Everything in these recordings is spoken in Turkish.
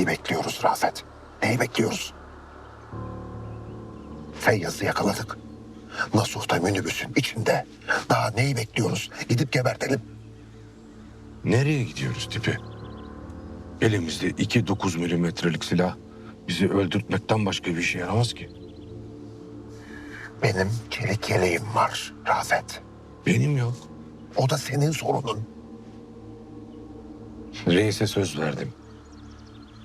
Neyi bekliyoruz Rafet? Neyi bekliyoruz? Feyyaz'ı yakaladık. Nasuh da minibüsün içinde. Daha neyi bekliyoruz? Gidip gebertelim. Nereye gidiyoruz tipi? Elimizde iki 9 milimetrelik silah bizi öldürtmekten başka bir işe yaramaz ki. Benim çelik yeleğim var Rafet. Benim yok. O da senin sorunun. Reis'e söz verdim.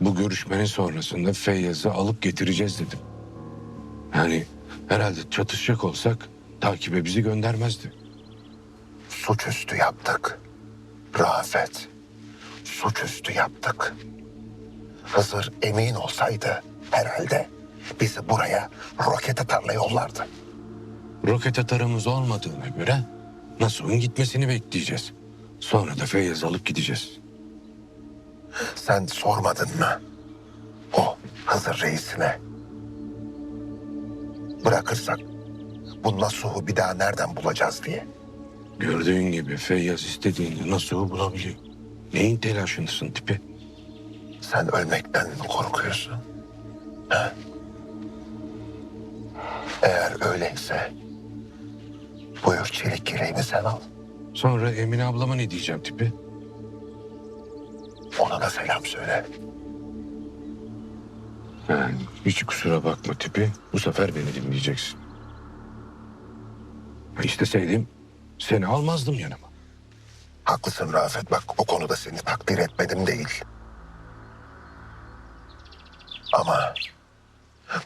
Bu görüşmenin sonrasında Feyyaz'ı alıp getireceğiz dedim. Yani herhalde çatışacak olsak takibe bizi göndermezdi. Suçüstü yaptık. Rafet. Suçüstü yaptık. Hızır emin olsaydı herhalde bizi buraya roket atarla yollardı. Roket atarımız olmadığına göre Nasuh'un gitmesini bekleyeceğiz. Sonra da Feyyaz'ı alıp gideceğiz. Sen sormadın mı? O Hızır reisine. Bırakırsak bu Nasuh'u bir daha nereden bulacağız diye. Gördüğün gibi Feyyaz istediğinde Nasuh'u bulabiliyor. Neyin telaşındasın tipi? Sen ölmekten korkuyorsun. Ha? Eğer öyleyse buyur çelik yüreğimi sen al. Sonra Emine ablama ne diyeceğim tipi? Ona da selam söyle. Yani hiç kusura bakma tipi. Bu sefer beni dinleyeceksin. İsteseydim seni almazdım yanıma. Haklısın Rafet bak o konuda seni takdir etmedim değil. Ama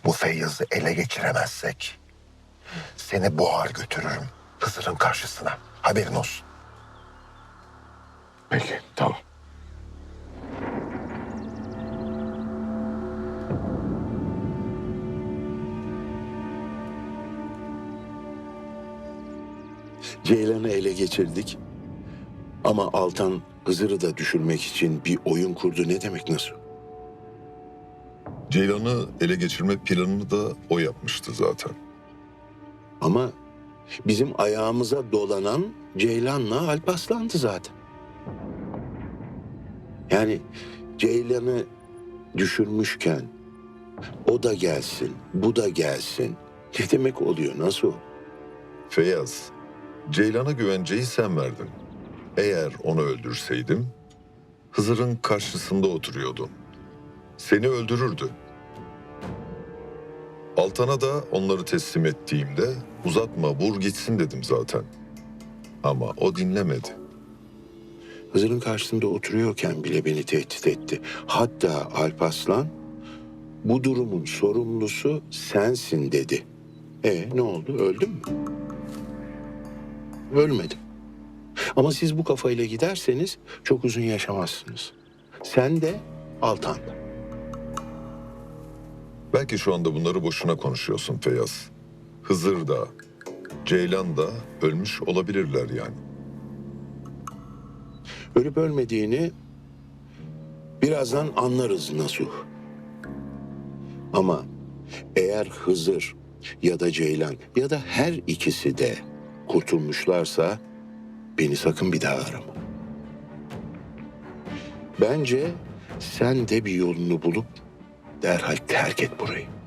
bu Feyyaz'ı ele geçiremezsek seni boğar götürürüm Hızır'ın karşısına. Haberin olsun. Peki tamam. Ceylan'ı ele geçirdik. Ama Altan Hızır'ı da düşürmek için bir oyun kurdu. Ne demek nasıl? Ceylan'ı ele geçirme planını da o yapmıştı zaten. Ama bizim ayağımıza dolanan Ceylan'la Alparslan'dı zaten. Yani Ceylan'ı düşürmüşken o da gelsin, bu da gelsin. Ne demek oluyor? Nasıl? Feyyaz, Ceylan'a güvenceyi sen verdin. Eğer onu öldürseydim, Hızır'ın karşısında oturuyordun. Seni öldürürdü. Altan'a da onları teslim ettiğimde uzatma vur gitsin dedim zaten. Ama o dinlemedi. Hızır'ın karşısında oturuyorken bile beni tehdit etti. Hatta Alparslan bu durumun sorumlusu sensin dedi. E ne oldu? Öldün mü? Ölmedim. Ama siz bu kafayla giderseniz çok uzun yaşamazsınız. Sen de Altan da. Belki şu anda bunları boşuna konuşuyorsun Feyyaz. Hızır da, Ceylan da ölmüş olabilirler yani. Ölüp ölmediğini birazdan anlarız Nasuh. Ama eğer Hızır ya da Ceylan ya da her ikisi de kurtulmuşlarsa beni sakın bir daha arama. Bence sen de bir yolunu bulup derhal terk et burayı.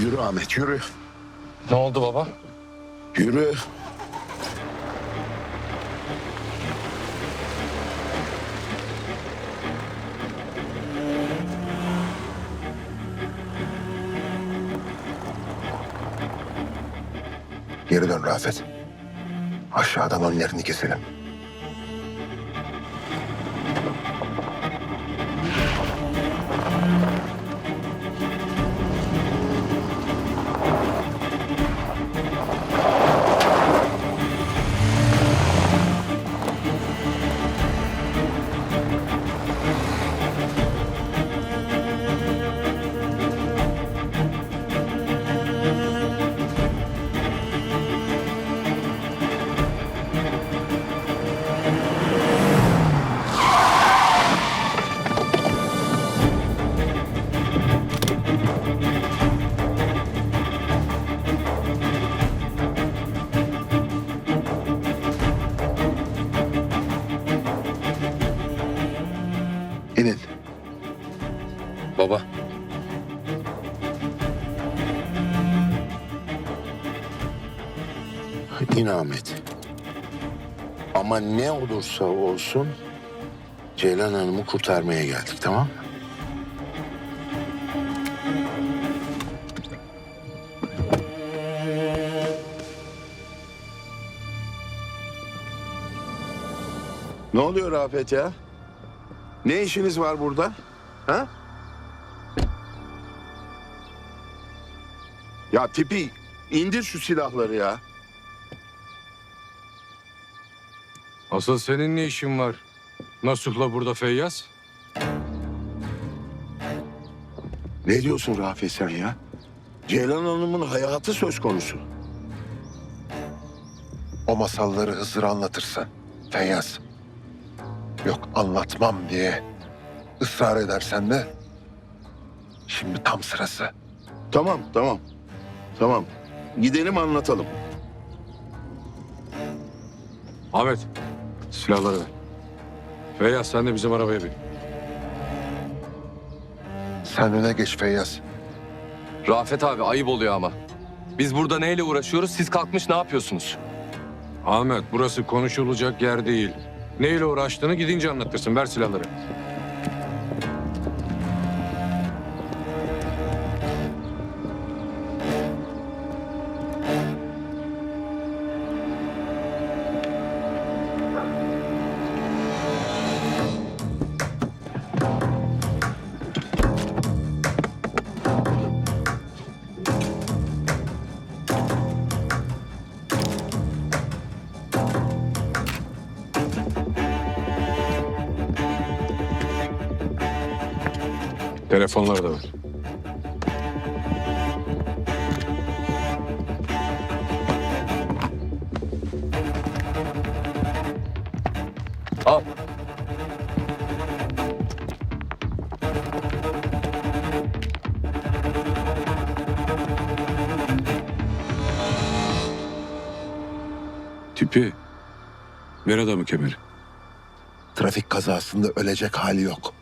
Yürü Ahmet yürü. Ne oldu baba? Yürü. Geri dön Rafet. Aşağıdan önlerini keselim. İnamet. Ama ne olursa olsun Ceylan Hanım'ı kurtarmaya geldik tamam mı? Ne oluyor Rafet ya? Ne işiniz var burada? Ha? Ya tipi indir şu silahları ya. Asıl senin ne işin var? Nasuh'la burada Feyyaz? Ne diyorsun Rafet sen ya? Ceylan Hanım'ın hayatı söz konusu. O masalları Hızır'a anlatırsan Feyyaz. Yok anlatmam diye ısrar edersen de şimdi tam sırası. Tamam, tamam. Tamam. Gidelim anlatalım. Ahmet, silahları ver. Feyyaz sen de bizim arabaya bin. Sen öne geç Feyyaz. Rafet abi ayıp oluyor ama. Biz burada neyle uğraşıyoruz? Siz kalkmış ne yapıyorsunuz? Ahmet, burası konuşulacak yer değil. Neyle uğraştığını gidince anlatırsın. Ver silahları. Telefonları da ver. Al. Tipi. Ver adamı kemeri. Trafik kazasında ölecek hali yok.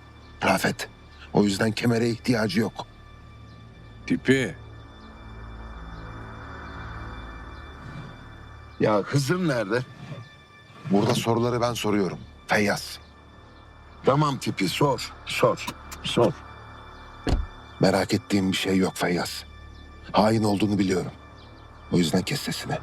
Rafet. O yüzden kemere ihtiyacı yok. Tipi. Ya Hızır nerede? Burada soruları ben soruyorum. Feyyaz. Tamam tipi sor, sor, sor. Merak ettiğim bir şey yok Feyyaz. Hain olduğunu biliyorum. O yüzden kes sesini.